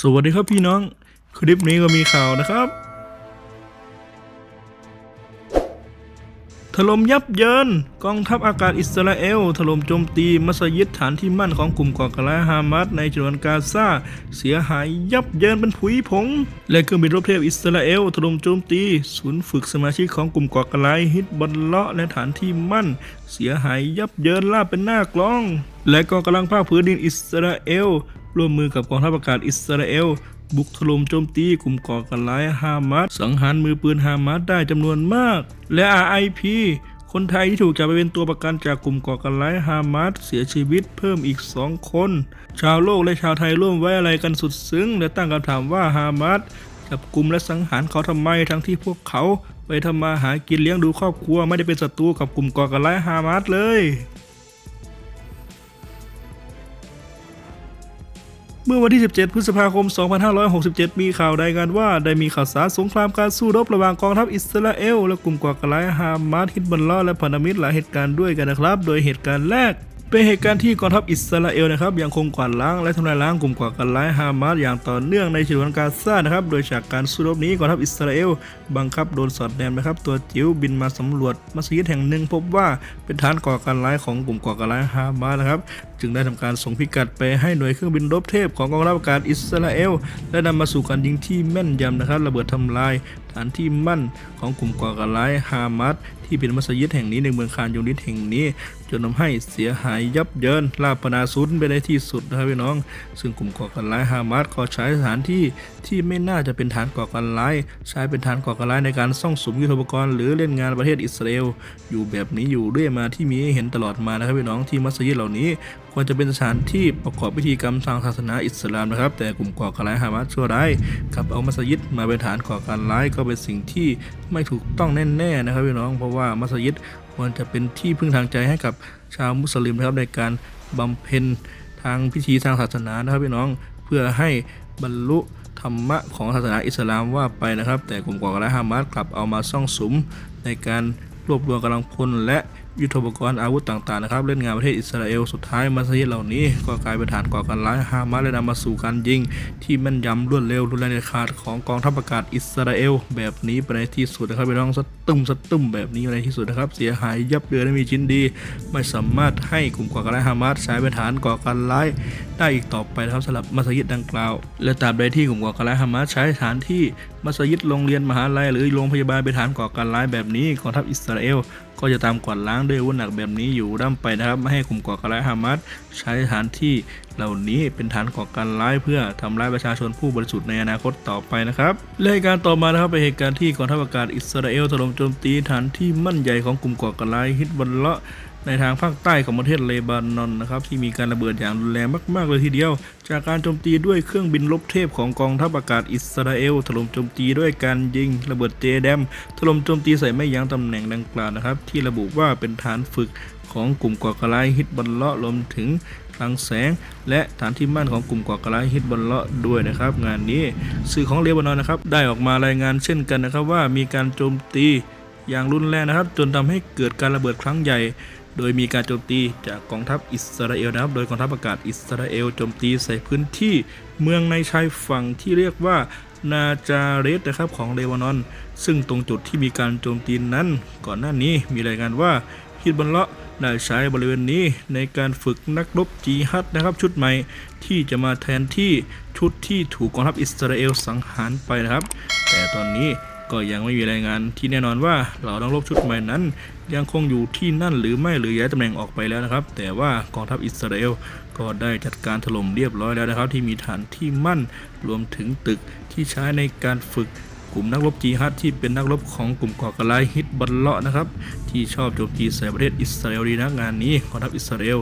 สวัสดีครับพี่น้อง คลิปนี้ก็มีข่าวนะครับถล่มยับเยินกองทัพอากาศอิสราเอลถล่มโจมตีมัสยิดฐานที่มั่นของกลุ่มก่อการร้ายฮามาสในฉนวนกาซาเสียหายยับเยินเป็นผุยผง และเครื่องบินรบเทพอิสราเอลถล่มโจมตี ศูนย์ฝึกสมาชิกของกลุ่มก่อการร้ายฮิตบอลเลาะและฐานที่มั่น เสียหายยับเยินลาบเป็นหน้ากล้อง และกองกำลังภาคพื้นดินอิสราเอล ร่วมมือกับกองทัพอากาศอิสราเอล บุกถล่มโจมตีกลุ่มก่อการร้ายฮามาสสังหารมือปืนฮามาสได้จำนวนมาก และ RIP คนไทยที่ถูกจับไปเป็นตัวประกันจากกลุ่มก่อการร้ายฮามาสเสียชีวิตเพิ่มอีกสองคน ชาวโลกและชาวไทยร่วมไว้อะไรกันสุดซึ้ง และตั้งคำถามว่าฮามาสจับกลุ่มและสังหารเขาทำไมทั้งที่พวกเขา ไปทำมาหากินเลี้ยงดูครอบครัวไม่ได้เป็นศัตรูกับกลุ่มก่อการร้ายฮามาสเลย เมื่อวันที่ 17 พฤษภาคม 2567 มีข่าวรายงานว่า ได้มีข่าวสารสงครามการสู้รบระหว่างกองทัพอิสราเอลและกลุ่มก่อการร้ายฮามาสฮิตบัลลอฮ์และพันธมิตรหลายเหตุการณ์ด้วยกันนะครับ โดยเหตุการณ์แรก เป็นเหตุการณ์ที่กองทัพอิสราเอลนะครับยังคงกวาดล้างและทำลายล้างกลุ่มก่อการร้ายฮามาสอย่างต่อเนื่องในฉนวนกาซานะครับโดยจากการสู้รบนี้กองทัพอิสราเอลบังคับโดนสอดแนมนะครับตัวจิ๋วบินมาสำรวจมัสยิดแห่งหนึ่งพบว่าเป็นฐานก่อการร้ายของกลุ่มก่อการร้ายฮามาสนะครับจึงได้ทำการส่งพิกัดไปให้หน่วยเครื่องบินรบเทพของกองทัพอากาศอิสราเอลและนำมาสู่การยิงที่แม่นยำนะครับระเบิดทำลาย ฐานที่มั่นของกลุ่มก่อการร้ายฮามาสที่เป็นมัสยิดแห่งนี้ในเมืองคานยูนิตแห่งนี้ จนทำให้เสียหายยับเยินลาบปนาซุนไปในที่สุดนะครับพี่น้อง ซึ่งกลุ่มก่อการร้ายฮามาสก็ใช้สถานที่ที่ไม่น่าจะเป็นฐานก่อการร้าย ใช้เป็นฐานก่อการร้ายในการซ่องสุมยุทโธปกรณ์หรือเล่นงานประเทศอิสราเอลอยู่แบบนี้อยู่เรื่อยมาที่มีให้เห็นตลอดมานะครับพี่น้องที่มัสยิดเหล่านี้ ควรจะเป็นสถานที่ประกอบพิธีกรรมทางศาสนาอิสลามนะครับ แต่กลุ่มก่อการร้ายฮามาสชั่วร้ายกลับเอามัสยิดมาเป็นฐานก่อการร้ายก็เป็นสิ่งที่ไม่ถูกต้องแน่ๆนะครับพี่น้อง เพราะว่ามัสยิดควรจะเป็นที่พึ่งทางใจให้กับชาวมุสลิมนะครับในการบำเพ็ญทางพิธีทางศาสนานะครับพี่น้องเพื่อให้บรรลุธรรมะของศาสนาอิสลามว่าไปนะครับ แต่กลุ่มก่อการร้ายฮามาสกลับเอามาซ่องสุมในการรวบรวมกำลังพลและ ยุทโธปกรณ์อาวุธต่างๆนะครับ เล่นงานประเทศอิสราเอลสุดท้ายมัสยิดเหล่านี้ ก็กลายเป็นฐานก่อการร้ายฮามาสและนำมาสู่การยิง ที่แม่นยำรวดเร็วรุนแรงเด็ดขาดของกองทัพอากาศอิสราเอล แบบนี้ไปในที่สุดนะครับไปน้องสตุ้มสตุ้มแบบนี้ไปในที่สุดนะครับ เสียหายยับเยินไม่มีชิ้นดี ไม่สามารถให้กลุ่มก่อการร้ายฮามาสใช้เป็นฐานก่อการร้ายได้อีกต่อไปนะครับสำหรับมัสยิดดังกล่าว และตราบใดที่กลุ่มก่อการร้ายฮามาสใช้ฐานที่มัสยิดโรงเรียนมหาลัยหรือโรงพยาบาลเป็นฐานก่อการร้ายแบบนี้กองทัพอิสราเอล ก็จะตามกวาดล้างด้วยวุธหนักแบบนี้อยู่ร่ำไปนะครับ ไม่ให้กลุ่มก่อการร้ายฮามาสใช้ฐานที่เหล่านี้เป็นฐานก่อการร้ายเพื่อทำร้ายประชาชนผู้บริสุทธิ์ในอนาคตต่อไปนะครับและเหตุการณ์ต่อมานะครับเป็นเหตุการณ์ที่กองทัพอากาศอิสราเอลถล่มโจมตีฐานที่มั่นใหญ่ของกลุ่มก่อการร้ายฮิตบัลเลาะ ในทางภาคใต้ของประเทศเลบานอนนะครับที่มีการระเบิดอย่างรุนแรงมากๆเลยทีเดียว จากการโจมตีด้วยเครื่องบินรบเทพของกองทัพอากาศอิสราเอล ถล่มโจมตีด้วยการยิงระเบิดเจแดม ถล่มโจมตีใส่ไม่ยั้งตำแหน่งดังกล่าวนะครับ ที่ระบุว่าเป็นฐานฝึกของกลุ่มก่อการร้ายฮิตบัลเลาะรวมถึงคลังแสง และฐานที่มั่นของกลุ่มก่อการร้ายฮิตบัลเลาะด้วยนะครับ งานนี้สื่อของเลบานอนนะครับได้ออกมารายงานเช่นกันนะครับว่ามีการโจมตีอย่างรุนแรงนะครับ จนทำให้เกิดการระเบิดครั้งใหญ่ โดยมีการโจมตีจากกองทัพอิสราเอลนะครับ โดยกองทัพอากาศอิสราเอลโจมตีใส่พื้นที่เมืองในชายฝั่งที่เรียกว่านาจาเรสนะครับของเลบานอน ซึ่งตรงจุดที่มีการโจมตีนั้น ก่อนหน้านี้มีรายงานว่าฮิตบัลเลาะได้ใช้บริเวณนี้ในการฝึกนักรบจีฮัดนะครับ ชุดใหม่ที่จะมาแทนที่ชุดที่ถูกกองทัพอิสราเอลสังหารไปนะครับ แต่ตอนนี้ ก็ยังไม่มีรายงานที่แน่นอนว่าเหล่านักรบชุดใหม่นั้น ยังคงอยู่ที่นั่นหรือไม่หรือย้ายตำแหน่งออกไปแล้วนะครับ แต่ว่ากองทัพอิสราเอลก็ได้จัดการถล่มเรียบร้อยแล้วนะครับ ที่มีฐานที่มั่นรวมถึงตึกที่ใช้ในการฝึกกลุ่มนักรบจีฮัดที่เป็นนักรบของกลุ่มก่อการร้ายฮิตบัลเลาะนะครับ ที่ชอบโจมตีใส่ประเทศอิสราเอลดีนะงานนี้กองทัพอิสราเอล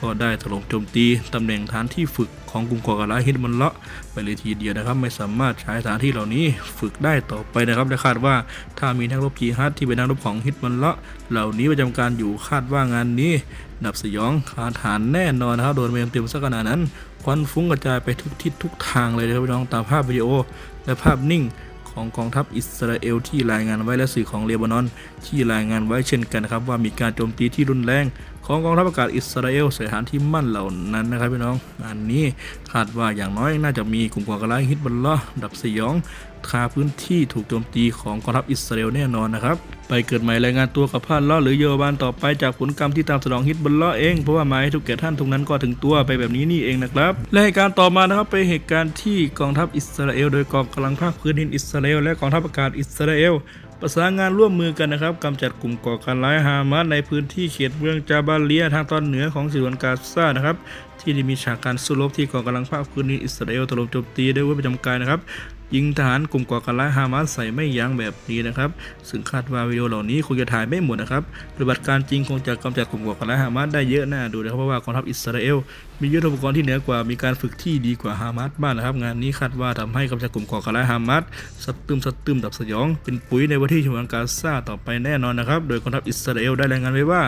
ก็ได้ถล่มโจมตีตำแหน่งฐานที่ฝึกของกลุ่มก่อการร้ายฮิตบัลเลาะไปเลยทีเดียวนะครับ ไม่สามารถใช้ฐานที่เหล่านี้ฝึกได้ต่อไปนะครับและคาดว่าถ้ามีนักรบจีฮัดที่เป็นนักรบของฮิตบัลเลาะเหล่านี้ประจำการอยู่คาดว่างานนี้ดับสยองขาฐานแน่นอนนะครับโดนเมมเต็มสักขนาดนั้น ควันฟุ้งกระจายไปทุกทิศทุกทางเลยนะครับพี่น้องตามภาพวิดีโอ และภาพนิ่งของกองทัพอิสราเอลที่รายงานไว้และสื่อของเลบานอน ที่รายงานไว้เช่นกันนะครับว่ามีการโจมตีที่รุนแรง ของกองทัพอากาศอิสราเอลส่ฐานที่มั่นเหล่านั้นนะครับพี่น้องอันนี้คาดว่าอย่างน้อยน่าจะมีกลุ่มก่อการร้ายฮิตบัลลอฮ์ดับสยองคาพื้นที่ถูกโจมตีของกองทัพอิสราเอลแน่นอนนะครับ ไปเกิดใหม่รายงานตัวกับพานล้อหรือโยบานต่อไปจากผลกรรมที่ตามสนองฮิตบัลลอเอง เพราะว่าหมายทุกแก่ท่านทุกนั้นก็ถึงตัวไปแบบนี้นี่เองนะครับ และเหตุการณ์ต่อมานะครับไปนเหตุการณ์ที่กองทัพอิสราเอล โดยกองกำลังภาคพื้นดินอิสราเอลและกองทัพอากาศอิสราเอล ประสานงานร่วมมือกันนะครับกำจัดกลุ่มก่อการร้ายฮามาสในพื้นที่เขตเมืองจาบาเลียทางตอนเหนือของฉนวนกาซานะครับ ที่ได้มีฉากการสู้รบที่กองกำลังภาคพื้นดินอิสราเอลถล่มโจมตีด้วยวุธประจำกายนะครับ ยิงทหารกลุ่มก่อการร้ายฮามาสใส่ไม่ยั้งแบบนี้นะครับ ซึ่งคาดว่าวิดีโอเหล่านี้คงจะถ่ายไม่หมดนะครับปฏิบัติการจริงคงจะกำจัดกลุ่มก่อการร้ายฮามาสได้เยอะน่าดูนะครับเพราะว่ากองทัพอิสราเอลมียุทธปกรณ์ที่เหนือกว่า มีการฝึกที่ดีกว่าฮามาสบ้างนะครับ งานนี้คาดว่าทำให้กำจัดกลุ่มก่อการร้ายฮามาสสะตึมสะตึมดับสยอง เป็นปุ๋ยในวันที่ฉนวนกาซาต่อไปแน่นอนนะครับ โดยกองทัพอิสราเอลได้รายงานไว้ว่า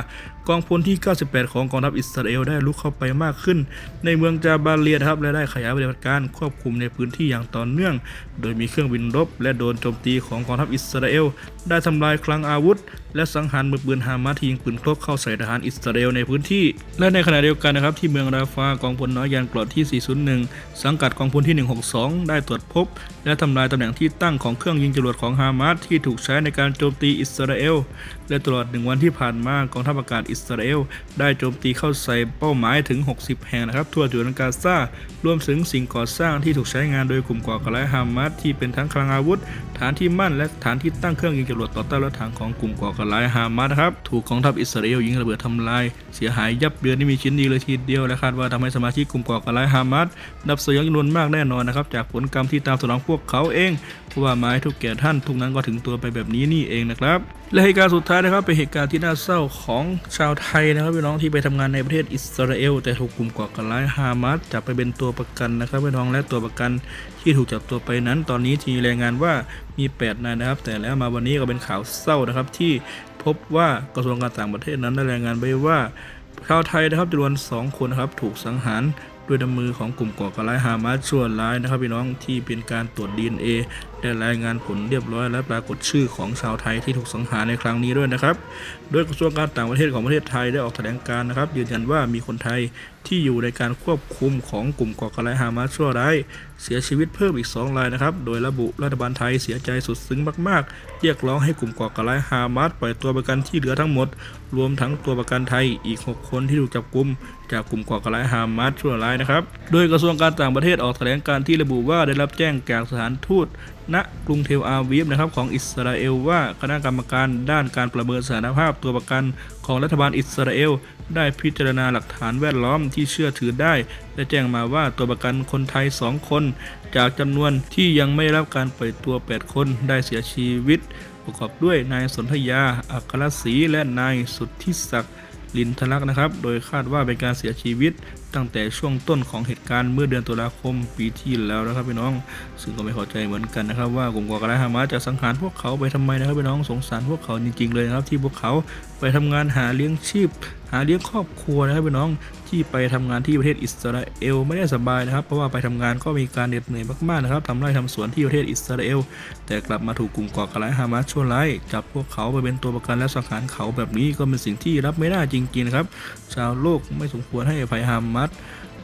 กองพลที่ 98 ของกองทัพอิสราเอลได้ลุกเข้าไปมากขึ้น ในเมืองจาบาเลียครับและได้ขยายปฏิบัติการควบคุมในพื้นที่อย่างต่อเนื่อง โดยมีเครื่องบินรบ และโดนโจมตีของกองทัพอิสราเอลได้ทำลายคลังอาวุธ และสังหารมือปืนฮามาสที่ยิงปืนครบเข้าใส่ทหารอิสราเอลในพื้นที่ และในขณะเดียวกันนะครับที่เมืองราฟากองพลน้อยยานกรดที่ 401 สังกัดกองพลที่ 162 ได้ตรวจพบ และทำลายตำแหน่งที่ตั้งของเครื่องยิงจรวดของฮามาสที่ถูกใช้ในการโจมตีอิสราเอล และตลอดหนึ่งวันที่ผ่านมากองทัพอากาศอิสราเอล ได้โจมตีเข้าใส่เป้าหมายถึง 60 แห่งนะครับ ทั่วจุดนกาซารวมถึงสิ่งก่อสร้างที่ถูกใช้งานโดยกลุ่มก่อการร้ายฮามาสที่เป็นทั้งคลังอาวุธ ฐานที่มั่นและฐานที่ตั้งเครื่องยิงจรวดต่อต้านรถถังของกลุ่มก่อการร้ายฮามาสนะครับถูกกองทัพอิสราเอลยิงระเบิดทำลาย เสียหายยับเยินไม่มีชิ้นดีเลยทีเดียวและคาดว่าทำให้สมาชิกกลุ่มก่อการร้ายฮามาสดับสยองจำนวนมากแน่นอนนะครับจากผลกรรมที่ตามสนองพวกเขาเองเพราะว่าหมายทุกแก่ท่านทุกนั้นก็ถึงตัวไปแบบนี้นี่เองนะครับและเหตุการณ์สุดท้ายนะครับเป็นเหตุการณ์ที่น่าเศร้าของชาวไทยนะครับพี่น้องที่ไปทำงานในประเทศอิสราเอล แต่ถูกกลุ่มก่อการร้ายฮามาสจับไปเป็นตัวประกันนะครับพี่น้องและตัวประกันที่ถูกจับตัวไปนั้น ตอนนี้ที่รายงานว่า มี 8 นายนะครับ แต่แล้วมาวันนี้ก็เป็นข่าวเศร้านะครับ ที่พบว่ากระทรวงการต่างประเทศนั้นได้รายงานไปว่าชาวไทยนะครับจำนวน 2 คนนะครับถูกสังหารด้วยดมือของกลุ่มก่อการร้ายฮามาสชั่วร้ายนะครับพี่น้องที่เป็นการตรวจ DNA ได้รายงานผลเรียบร้อยและปรากฏชื่อของชาวไทยที่ถูกสังหารในครั้งนี้ด้วยนะครับ โดยกระทรวงการต่างประเทศของประเทศไทยได้ออกแถลงการนะครับ ยืนยันว่ามีคนไทยที่อยู่ในการควบคุมของกลุ่มก่อการร้ายฮามาสชั่วร้ายเสียชีวิตเพิ่มอีก 2 รายนะครับ โดยระบุรัฐบาลไทยเสียใจสุดซึ้งมาก ๆ เรียกร้องให้กลุ่มก่อการร้ายฮามาสปล่อยตัวประกันที่เหลือทั้งหมด รวมทั้งตัวประกันไทยอีก 6 คนที่ถูกจับกุม จากกลุ่มก่อการร้ายฮามาสชั่วร้ายนะครับ โดยกระทรวงการต่างประเทศออกแถลงการที่ระบุว่าได้รับแจ้งจากสถานทูต ณกรุงเทลอาวีฟนะครับของอิสราเอลว่าคณะกรรมการด้านการประเมินสถานภาพตัวประกันของรัฐบาลอิสราเอลได้พิจารณาหลักฐานแวดล้อมที่เชื่อถือได้ และแจ้งมาว่าตัวประกันคนไทย 2 คน จากจำนวนที่ยังไม่รับการปล่อยตัว 8 คนได้เสียชีวิต ประกอบด้วยนายสนธยา อัครศรีและนายสุทธิศักดิ์ลินทลักษ์นะครับ โดยคาดว่าเป็นการเสียชีวิตตั้งแต่ช่วงต้นของเหตุการณ์เมื่อเดือนตุลาคมปีที่แล้วนะครับพี่น้อง ซึ่งก็ไม่เข้าใจเหมือนกันนะครับ ว่ากลุ่มก่อการร้ายฮามาสจะสังหารพวกเขาไปทำไมนะครับพี่น้องสงสารพวกเขาจริงๆเลยนะครับ ที่พวกเขาไปทำงานหาเลี้ยงชีพ หาเลี้ยงครอบครัวนะครับพี่น้องที่ไปทำงานที่ประเทศอิสราเอลไม่ได้สบายนะครับ เพราะว่าไปทำงานก็มีการเหน็ดเหนื่อยมากๆนะครับทำไร่ทำสวนที่ประเทศอิสราเอลแต่กลับมาถูกกลุ่มก่อการร้ายฮามาสชั่วร้ายจับพวกเขาไปเป็นตัวประกันและสังหารเขาแบบนี้ก็เป็นสิ่งที่รับไม่ได้จริงๆนะครับชาวโลกไม่สมควรให้อภัยฮามาส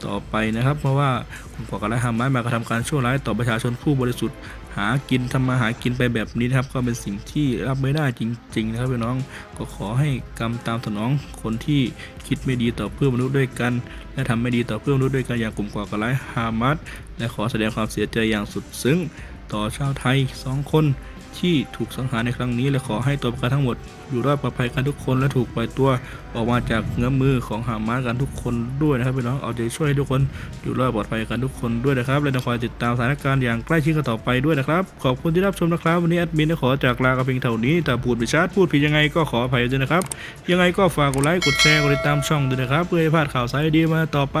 ต่อไปนะครับ เพราะว่ากลุ่มก่อการร้ายฮามาสมากระทำการชั่วร้ายต่อประชาชนผู้บริสุทธิ์ หากินทำมาหากินไปแบบนี้นะครับ ก็เป็นสิ่งที่รับไม่ได้จริง ๆ นะครับพี่น้องก็ขอให้กรรมตามสนองคนที่คิดไม่ดีต่อเพื่อนมนุษย์ด้วยกัน และทำไม่ดีต่อเพื่อนมนุษย์ด้วยกันอย่างกลุ่มก่อการร้ายฮามาสและขอแสดงความเสียใจอย่างสุดซึ้งต่อชาวไทยสองคน ที่ถูกสังหารในครั้งนี้และขอให้ตัวประกันทั้งหมด อยู่รอดปลอดภัยกันทุกคนและถูกปล่อยตัวออกมาจากเงื้อมมือของหามาสกันทุกคนด้วยนะครับพี่น้องเอาใจช่วยให้ทุกคนอยู่รอดปลอดภัยกันทุกคนด้วยนะครับ และคอยติดตามสถานการณ์อย่างใกล้ชิดกันต่อไปด้วยนะครับ ขอบคุณที่รับชมนะครับ วันนี้แอดมินได้ขอจากลากับเพียงเท่านี้แต่พูดไปชาร์พูดผิดยังไงก็ขออภัยด้วยนะครับ ยังไงก็ฝากกดไลค์กดแชร์กดติดตามช่องด้วยนะครับ เพื่อให้พลาดข่าวสารดีๆมาต่อไป